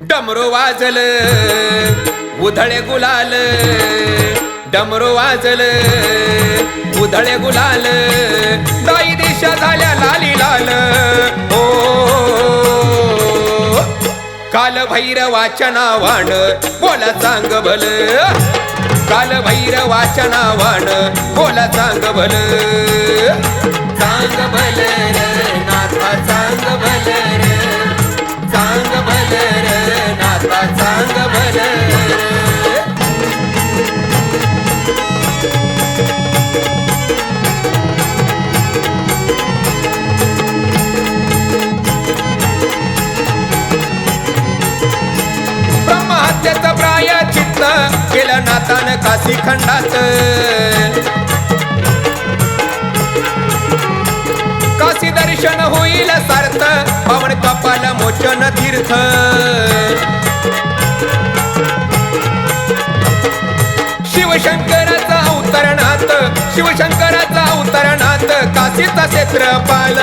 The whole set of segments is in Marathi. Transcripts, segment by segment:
डमरो वाजल उधळे गुलाल. डमरो वाजल उधळे गुलाल. दाई दिशा झाल्या लाली लाल. हो काल भैरवाच्या नावान बोला चांग भल. काल भैरवाच्या नावान बोला चांग भल. चांग भल. काशी खंडात. काशी दर्शन होईल सार्थ पावन कपाल मोचन तीर्थ. शिवशंकराचा अवतरणात शिवशंकराचा अवतरणात काशीचा क्षेत्रपाल.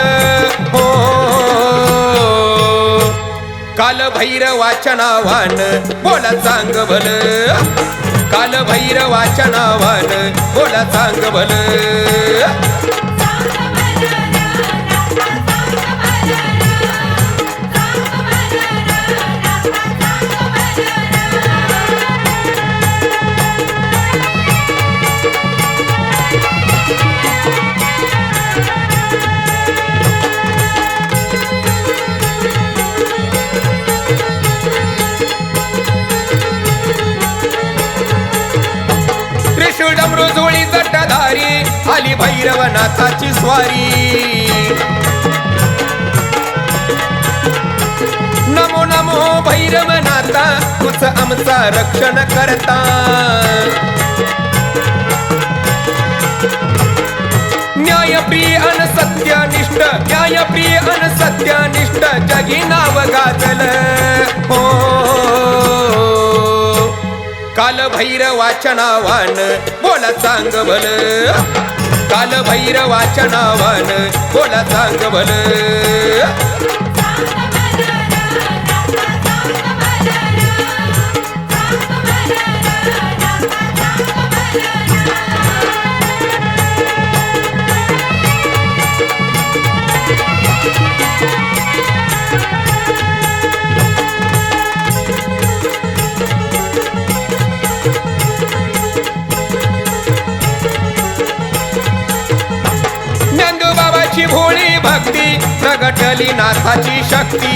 हो, हो, हो, हो. काल भैरवाच्या नावान बोला चांग भल काल भैरवाच्या नावान बोला चांग भल भैरवनाथाची स्वारी. नमो नमो भैरवनाथा तुझ आमचा रक्षण करता. न्यायप्रिय अन सत्यनिष्ठ न्यायप्रिय अन सत्यनिष्ठ जगी नाव गाजल. हो. काल भैरवाच्या नावान बोला चांग भल काल भैरवाच्या नावान बोला सांग भल बाबाची भक्ती प्रगटली नाथाची शक्ती.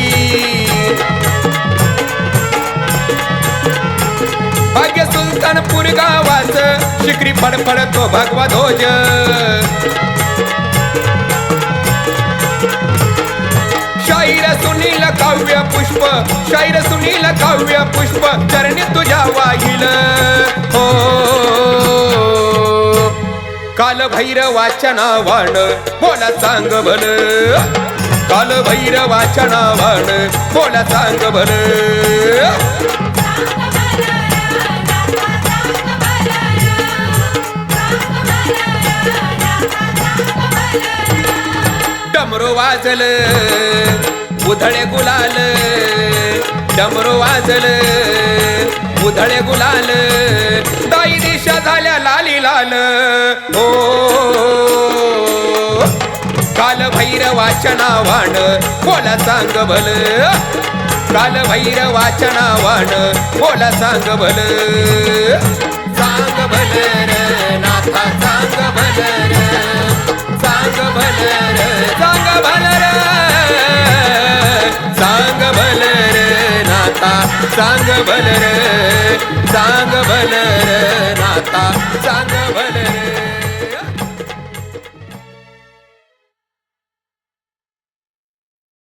भाग्य सुलतानपूर गावाच शिकरी फडफडतो भगवा ध्वज. शाहीर सुनील काव्य पुष्प शाहीर सुनील काव्य पुष्प चरणी तुझ्या वाहिल. हो काल भैरवाच्या नावान बोला चांग भल काल भैरवाच्या नावान बोला चांग भल डमरू वाजल उधळे गुलाल डमरू वाजल उधळे गुलाल दाई दिशा झाल्या लाली लाल. हो काल भैरवाच्या वाण बोला सांग भल. काल भैरवाच्या वाण बोला सांग भल. सांग भल र नाथा सांग भल सांग भल सांग भल र सांग भल र नाथा सांग भल